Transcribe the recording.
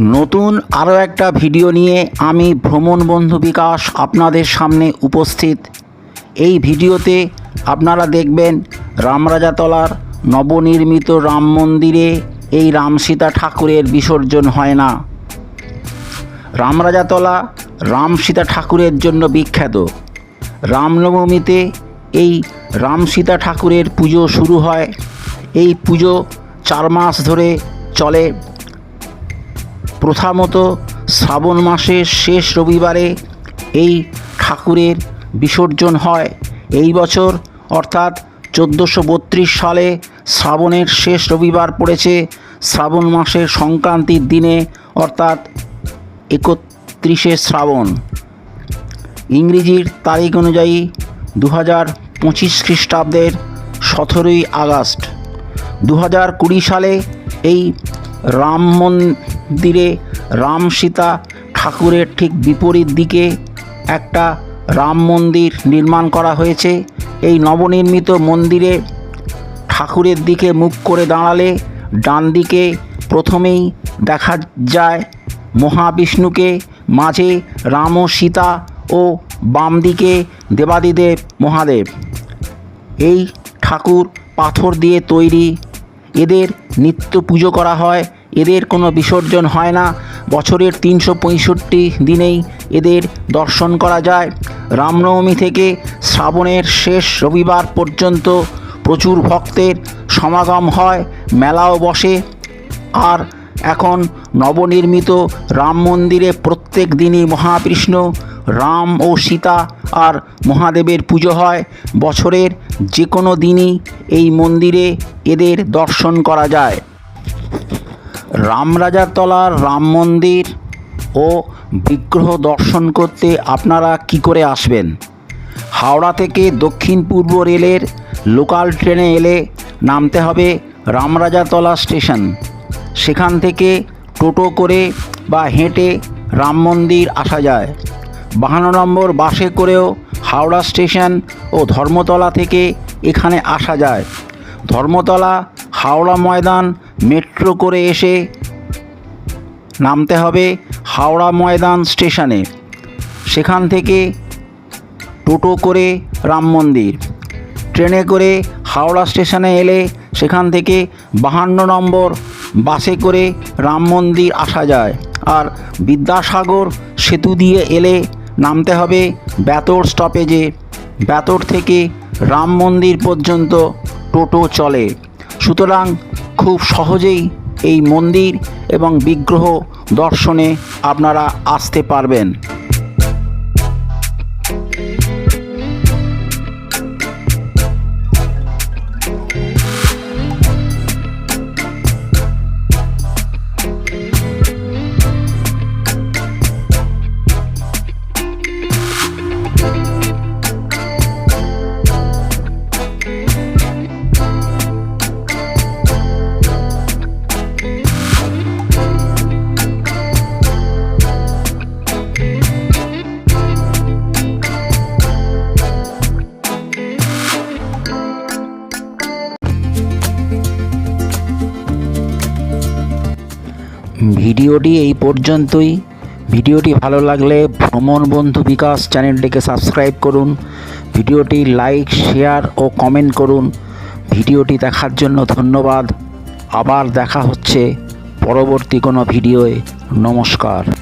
নতুন আরও একটা ভিডিও নিয়ে আমি ভ্রমণ বন্ধু বিকাশ আপনাদের সামনে উপস্থিত। এই ভিডিওতে আপনারা দেখবেন রামরাজাতলার নবনির্মিত রাম মন্দিরে এই রামসীতা ঠাকুরের বিসর্জন হয় না। রামরাজাতলা রাম সীতা ঠাকুরের জন্য বিখ্যাত। রামনবমীতে এই রাম সীতা ঠাকুরের পুজো শুরু হয়। এই পুজো চার মাস ধরে চলে। প্রথামতো শ্রাবণ মাসের শেষ রবিবারে এই ঠাকুরের বিসর্জন হয়। এই বছর, অর্থাৎ চোদ্দোশো বত্রিশ সালে শ্রাবণের শেষ রবিবার পড়েছে শ্রাবণ মাসের সংক্রান্তির দিনে, অর্থাৎ একত্রিশে শ্রাবণ। ইংরেজির তারিখ অনুযায়ী দু হাজার পঁচিশ খ্রিস্টাব্দের সতেরোই আগস্ট। দু হাজার কুড়ি সালে এই রাম মন্দিরে রাম সীতা ঠাকুরের ঠিক বিপরীত দিকে একটা রাম মন্দির নির্মাণ করা হয়েছে। এই নবনির্মিত মন্দিরে ঠাকুরের দিকে মুখ করে দাঁড়ালে ডান দিকে প্রথমেই দেখা যায় মহাবিষ্ণুকে, মাঝে রাম ও সীতা ও বাম দিকে দেবাদিদেব, মহাদেব। এই ঠাকুর পাথর দিয়ে তৈরি। এদের নিত্য পুজো করা হয় এদের কোনো বিসর্জন হয় না। বছরের তিনশো পঁয়ষট্টি দিনেই এদের দর্শন করা যায়। রামনবমী থেকে শ্রাবণের শেষ রবিবার পর্যন্ত প্রচুর ভক্তের সমাগম হয়, মেলাও বসে। আর এখন নবনির্মিত রাম মন্দিরে প্রত্যেক দিনই মহাকৃষ্ণ রাম ও সীতা আর মহাদেবের পুজো হয়। বছরের যে কোনো দিনই এই মন্দিরে এদের দর্শন করা যায়। রামরাজাতলার রাম মন্দির ও বিগ্রহ দর্শন করতে আপনারা কি করে আসবেন? হাওড়া থেকে দক্ষিণ পূর্ব রেলের লোকাল ট্রেনে এলে নামতে হবে রামরাজাতলা স্টেশন। সেখান থেকে টোটো করে বা হেঁটে রাম মন্দির আসা যায়। বাহান্ন নম্বর বাসে করেও হাওড়া স্টেশন ও ধর্মতলা থেকে এখানে আসা যায়। ধর্মতলা, হাওড়া ময়দান মেট্রো করে এসে নামতে হবে হাওড়া ময়দান স্টেশনে। সেখান থেকে টোটো করে রাম মন্দির। ট্রেনে করে হাওড়া স্টেশনে এলে সেখান থেকে বাহান্ন নম্বর বাসে করে রাম মন্দির আসা যায়। আর বিদ্যাসাগর সেতু দিয়ে এলে নামতে হবে বেতর স্টপেজে। বেতর থেকে রাম মন্দির পর্যন্ত টোটো চলে। সুতরাং খুব সহজেই এই মন্দির এবং বিগ্রহ দর্শনে আপনারা আসতে পারবেন। ভিডিওটি এই পর্যন্তই। ভিডিওটি ভালো লাগলে ভ্রমণ বন্ধু বিকাশ চ্যানেলটিকে সাবস্ক্রাইব করুন। ভিডিওটি লাইক, শেয়ার ও কমেন্ট করুন। ভিডিওটি দেখার জন্য ধন্যবাদ। আবার দেখা হচ্ছে পরবর্তী কোনো ভিডিওয়ে। নমস্কার।